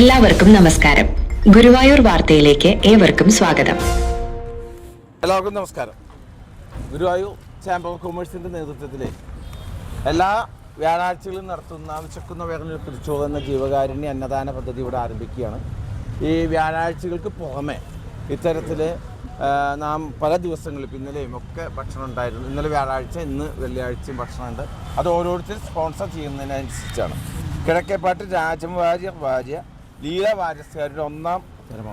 എല്ലാവർക്കും നമസ്കാരം. ഗുരുവായൂർ വാർത്തയിലേക്ക് ഏവർക്കും സ്വാഗതം. എല്ലാവർക്കും നമസ്കാരം. ഗുരുവായൂർ ചാമ്പർ ഓഫ് കൊമേഴ്സിന്റെ നേതൃത്വത്തിൽ എല്ലാ വ്യാഴാഴ്ചകളും നടത്തുന്ന വിശക്കുന്ന വേദന പിടിച്ചുപോകുന്ന ജീവകാരുണ്യ അന്നദാന പദ്ധതി ഇവിടെ ആരംഭിക്കുകയാണ്. ഈ വ്യാഴാഴ്ചകൾക്ക് പുറമെ ഇത്തരത്തിൽ നാം പല ദിവസങ്ങളിൽ ഇന്നലെയും ഒക്കെ ഭക്ഷണം ഉണ്ടായിരുന്നു. ഇന്നലെ വ്യാഴാഴ്ച ഇന്ന് വെള്ളിയാഴ്ചയും ഭക്ഷണമുണ്ട്. അത് ഓരോരുത്തർ സ്പോൺസർ ചെയ്യുന്നതിനനുസരിച്ചാണ്. കിഴക്കേപ്പാട്ട് രാജം വാര്യ വാര്യ ലീല വാര്യസ്കാരുടെ ഒന്നാം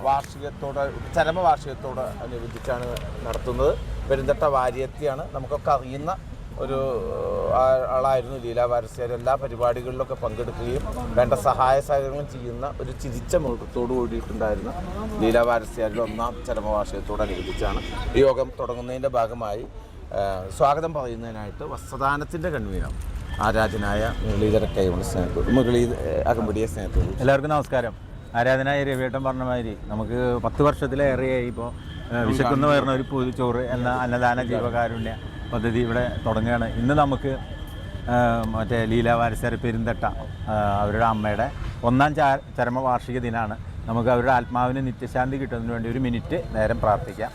വാർഷികത്തോട് ചരമ വാർഷികത്തോട് അനുബന്ധിച്ചാണ് നടത്തുന്നത്. പെരുന്തട്ട വാര്യത്തിയാണ് നമുക്കൊക്കെ അറിയുന്ന ഒരു ആളായിരുന്നു ലീല വാരസ്യാർ എല്ലാ പരിപാടികളിലൊക്കെ പങ്കെടുക്കുകയും വേണ്ട സഹായ സഹകരണം ചെയ്യുന്ന ഒരു ചിരിച്ച മുഖത്തോടു കൂടിയിട്ടുണ്ടായിരുന്ന ലീല വാരസ്യാരുടെ ഒന്നാം ചരമവാർഷികത്തോടനുബന്ധിച്ചാണ് യോഗം തുടങ്ങുന്നതിന്റെ ഭാഗമായി സ്വാഗതം പറയുന്നതിനായിട്ട് വസ്ത്രദാനത്തിന്റെ കൺവീനർ ആരാധനായ മുരളീധര കൈമണി സ്നേഹത്തോട് മുരളീ അകമ്പടിയെ സ്നേഹത്തോട്. എല്ലാവർക്കും നമസ്കാരം. ആരാധനായ രവിയേട്ടൻ പറഞ്ഞ മാതിരി നമുക്ക് പത്ത് വർഷത്തിലേറെയായി ഇപ്പോൾ വിശക്കുന്ന വരുന്ന ഒരു പൊതുച്ചോറ് എന്ന അന്നദാന ജീവകാരുണ്യ പദ്ധതി ഇവിടെ തുടങ്ങുകയാണ്. ഇന്ന് നമുക്ക് മറ്റേ ലീലാവാരസര പെരുന്തട്ട അവരുടെ അമ്മയുടെ ഒന്നാം ചാ ചരമവാർഷിക ദിനമാണ് നമുക്ക് അവരുടെ ആത്മാവിന് നിത്യശാന്തി കിട്ടുന്നതിന് വേണ്ടി ഒരു മിനിറ്റ് നേരം പ്രാർത്ഥിക്കാം.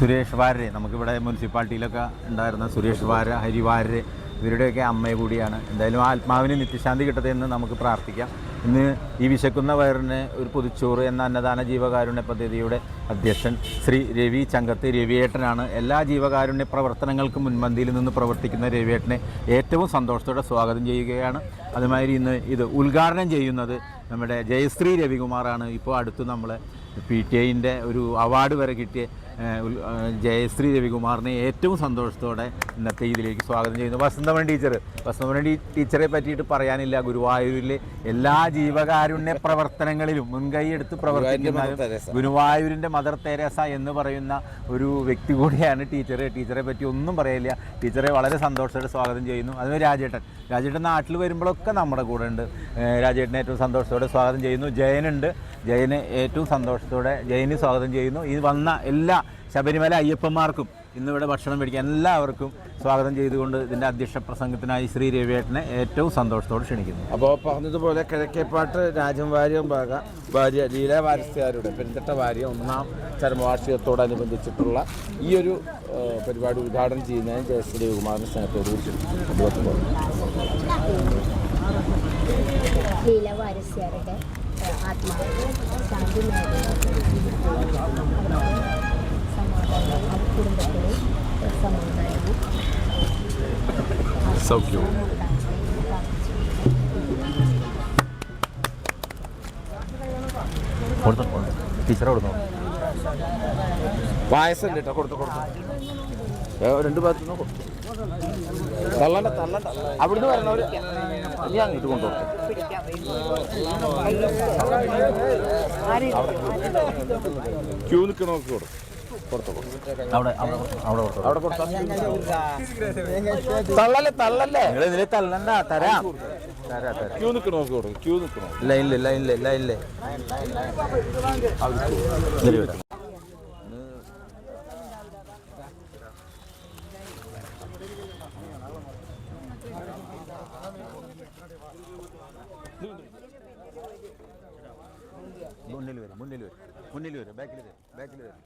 സുരേഷ് വാര്യരെ നമുക്കിവിടെ മുനിസിപ്പാലിറ്റിയിലൊക്കെ ഉണ്ടായിരുന്ന സുരേഷ് വാര്യ ഹരിവാര്യര് ഇവരുടെയൊക്കെ അമ്മയെ കൂടിയാണ്. എന്തായാലും ആത്മാവിന് നിത്യശാന്തി കിട്ടട്ടെ എന്ന് നമുക്ക് പ്രാർത്ഥിക്കാം. ഇന്ന് ഈ വിശക്കുന്ന വയറിന് ഒരു പുതുച്ചോറ് എന്ന അന്നദാന ജീവകാരുണ്യ പദ്ധതിയുടെ അധ്യക്ഷൻ ശ്രീ രവി ചങ്കത്ത് രവിയേട്ടനാണ്. എല്ലാ ജീവകാരുണ്യ പ്രവർത്തനങ്ങൾക്കും മുൻപന്തിയിൽ നിന്ന് പ്രവർത്തിക്കുന്ന രവിയേട്ടനെ ഏറ്റവും സന്തോഷത്തോടെ സ്വാഗതം ചെയ്യുകയാണ്. അതുമാതിരി ഇന്ന് ഇത് ഉദ്ഘാടനം ചെയ്യുന്നത് നമ്മുടെ ജയശ്രീ രവികുമാറാണ്. ഇപ്പോൾ അടുത്ത് നമ്മൾ പി ടി ഐന്റെ ഒരു അവാർഡ് വരെ കിട്ടിയ ജയശ്രീ രവികുമാറിനെ ഏറ്റവും സന്തോഷത്തോടെ ഇന്നത്തെ ഇതിലേക്ക് സ്വാഗതം ചെയ്യുന്നു. വസന്തമണി ടീച്ചർ വസന്തമണി ടീച്ചറെ പറ്റിയിട്ട് പറയാനില്ല. ഗുരുവായൂരിലെ എല്ലാ ജീവകാരുണ്യ പ്രവർത്തനങ്ങളിലും മുൻകൈ എടുത്ത് പ്രവർത്തിക്കുന്ന ഗുരുവായൂരിന്റെ മദർ തെരേസ എന്ന് പറയുന്ന ഒരു വ്യക്തി കൂടിയാണ് ടീച്ചർ ടീച്ചറെ പറ്റി ഒന്നും പറയില്ല. ടീച്ചറെ വളരെ സന്തോഷത്തോടെ സ്വാഗതം ചെയ്യുന്നു. അതുപോലെ രാജേട്ടൻ. രാജേട്ടൻ നാട്ടിൽ വരുമ്പോഴൊക്കെ നമ്മുടെ കൂടെ ഉണ്ട്. രാജേട്ടനെ ഏറ്റവും സന്തോഷത്തോടെ സ്വാഗതം ചെയ്യുന്നു. ജയനുണ്ട്. ജയന് ഏറ്റവും സന്തോഷത്തോടെ ജയന് സ്വാഗതം ചെയ്യുന്നു. ഈ വന്ന എല്ലാ ശബരിമല അയ്യപ്പന്മാർക്കും ഇന്നിവിടെ ഭക്ഷണം മേടിക്കാൻ എല്ലാവർക്കും സ്വാഗതം ചെയ്തുകൊണ്ട് ഇതിന്റെ അധ്യക്ഷ പ്രസംഗത്തിനായി ശ്രീ രവിയേട്ടനെ ഏറ്റവും സന്തോഷത്തോട് ക്ഷണിക്കുന്നു. അപ്പോൾ പറഞ്ഞതുപോലെ കിഴക്കേപ്പാട്ട് രാജം വാര്യം ഭാഗ ഭാര്യ ലീല വാരസ്യാരുടെ പെരുന്തട്ട വാര്യ ഒന്നാം ചരമവാർഷികത്തോടനുബന്ധിച്ചിട്ടുള്ള ഈ ഒരു പരിപാടി ഉദ്ഘാടനം ചെയ്യുന്നതിന് ജയശ്രീ കുമാറിന് സ്നേഹത്തോട് കുറിച്ച് ലീല വാരസ്യാരുടെ ആത്മാവ് ശാന്തി നേടുക സമാധാനവും കുടുംബത്തിലെ സമാധാനവും സൗഖ്യവും പായസം കേട്ടോ കൊടുത്തു കൊടുത്തു. രണ്ട് ഭാഗത്തു നിന്ന് കൊടുത്തു. തള്ളണ്ട തള്ളണ്ട. അവിടുന്ന് വരണവര് ഇനി അങ്ങോട്ട് കൊണ്ടുപോകും ക്യൂ കൊടുക്കും അവിടെ അവിടെ തള്ളല്ലേ തള്ളല്ലേ? നിങ്ങൾ തള്ളണ്ട തരാം. ക്യൂ കൊടുക്കും ക്യൂ നിൽക്കണോ ലൈനിൽ ലൈനിൽ ഇല്ല ഇതിൽ വിടാം. മുന്നിൽ വരും മുന്നിൽ വരും. മുന്നിൽ വരും ബാക്കിൽ വരും ബാക്കിൽ വരും.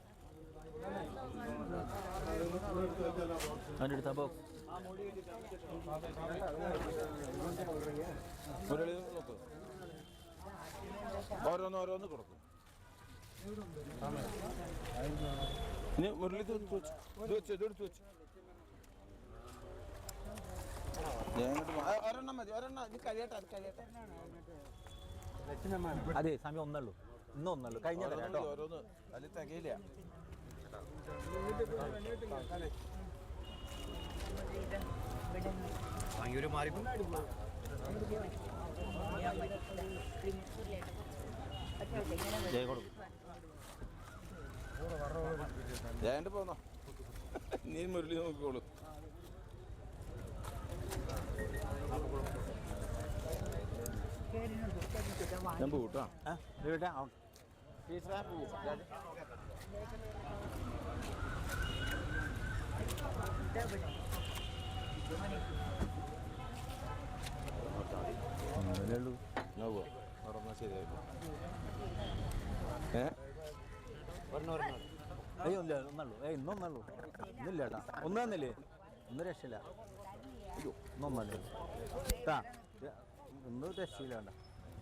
അതിന്റെ അടുത്ത ബോക്സ് മുരളി നോക്ക്. ഓരോന്ന് ഓരോന്ന് കൊടുക്കും. മുരളി ഇത് വെച്ചു. ഇത് വെച്ചു ഇത് എടുത്ത് വെച്ചു ഞാൻ ഇങ്ങോട്ട് പോ- ആ, ഒരെണ്ണം മതി ഒരെണ്ണം ഇത് കഴിയട്ടെ അത് കഴിയട്ടെ അതെ സമയം ഒന്നുള്ളൂ ഇന്ന് ഒന്നുള്ളൂ കഴിഞ്ഞ കേട്ടോ? ഓരോന്ന്. അതിൽ തികയില്ല. ജയ കൊടുക്കും പോന്നോ? നീ മുരളി നോക്കിക്കോളൂ. ഞാൻ പോകട്ടോ ഇവിടെ ടീച്ചറെ പോവാം. ശരിയായിക്കോ. ഏ? അയ്യോ ഇല്ല ഒന്നുള്ളൂ ഏയ് ഇന്നൊന്നുള്ളൂ ഇന്നില്ല ഏട്ടാ ഒന്നു തന്നില്ലേ? ഇന്ന് രക്ഷയില്ല. അയ്യോ ഇന്നൊന്നല്ലേ ഇന്ന് രക്ഷയില്ല വേണ്ട